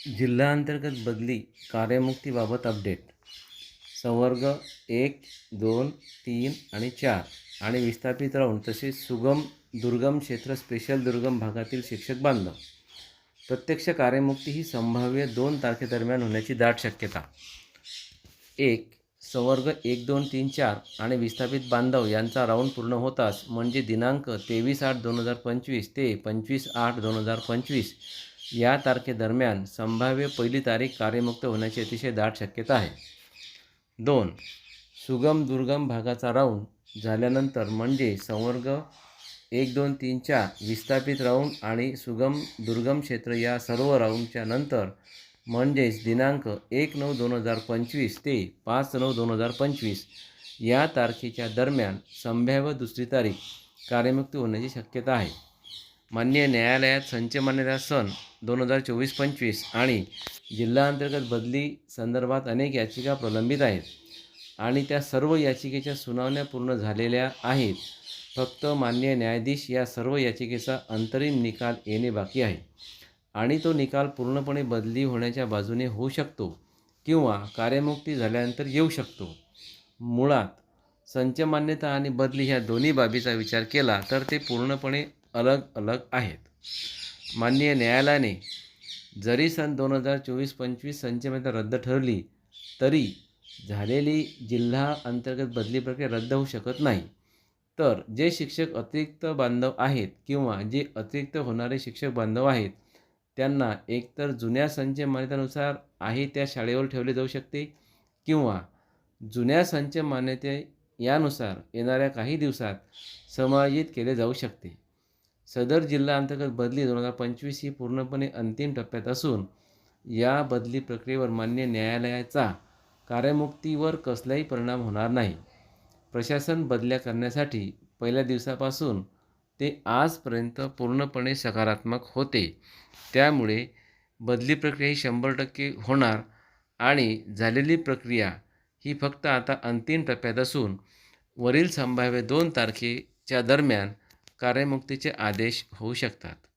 जिल्हाअंतर्गत बदली कार्यमुक्तीबाबत अपडेट. संवर्ग एक दोन तीन आणि चार आणि विस्थापित राहून तसेच सुगम दुर्गम क्षेत्र स्पेशल दुर्गम भागातील शिक्षक बांधव प्रत्यक्ष कार्यमुक्ती ही संभाव्य दोन तारखेदरम्यान होण्याची दाट शक्यता. एक संवर्ग एक दोन तीन चार आणि विस्थापित बांधव यांचा राऊंड पूर्ण होताच म्हणजे दिनांक तेवीस आठ दोन हजार पंचवीस ते पंचवीस आठ दोन हजार पंचवीस या तारखेदरम्यान संभाव्य पहिली तारीख कार्यमुक्त होण्याची अतिशय दाट शक्यता आहे. दोन सुगम दुर्गम भागाचा राऊंड झाल्यानंतर म्हणजे संवर्ग एक दोन तीन चार विस्थापित राऊंड आणि सुगम दुर्गम क्षेत्र या सर्व राऊंडच्या नंतर म्हणजेच दिनांक एक नऊ दोन हजार पंचवीस ते पाच नऊ दोन हजार पंचवीस या तारखेच्या दरम्यान संभाव्य दुसरी तारीख कार्यमुक्ती होण्याची शक्यता आहे. मान्य न्यायालयात संच मान्यता सन दोन हजार चोवीस पंचवीस आणि जिल्हाअंतर्गत बदली संदर्भात अनेक याचिका प्रलंबित आहेत आणि त्या सर्व याचिकेच्या सुनावण्या पूर्ण झालेल्या आहेत. फक्त मान्य न्यायाधीश या सर्व याचिकेचा अंतरिम निकाल येणे बाकी आहे आणि तो निकाल पूर्णपणे बदली होण्याच्या बाजूने होऊ शकतो किंवा कार्यमुक्ती झाल्यानंतर येऊ शकतो. मुळात संचमान्यता आणि बदली ह्या दोन्ही बाबीचा विचार केला तर ते पूर्णपणे अलग अलग आहेत. माननीय न्यायालयाने जरी सन दोन हजार चोवीस पंचवीस संच मान्यता रद्द ठरली तरी झालेली जिल्हा अंतर्गत बदली प्रक्रिया रद्द होऊ शकत नाही. तर जे शिक्षक अतिरिक्त बांधव आहेत किंवा जे अतिरिक्त होणारे शिक्षक बांधव आहेत त्यांना एकतर जुन्या संच मान्यतेनुसार आहे त्या शाळेवर ठेवले जाऊ शकते किंवा जुन्या संच मान्यते यानुसार येणाऱ्या काही दिवसात समायोजित केले जाऊ शकते. सदर जिल्हा अंतर्गत बदली दोन हजार पंचवीस ही पूर्णपणे अंतिम टप्प्यात असून या बदली प्रक्रियेवर मान्य न्यायालयाचा कार्यमुक्तीवर कसलाही परिणाम होणार नाही. प्रशासन बदल्या करण्यासाठी पहिल्या दिवसापासून ते आजपर्यंत पूर्णपणे सकारात्मक होते. त्यामुळे बदली प्रक्रिया ही शंभर टक्के होणार आणि झालेली प्रक्रिया ही फक्त आता अंतिम टप्प्यात असून वरील संभाव्य दोन तारखेच्या दरम्यान कार्यमुक्तीचे आदेश होऊ शकतात.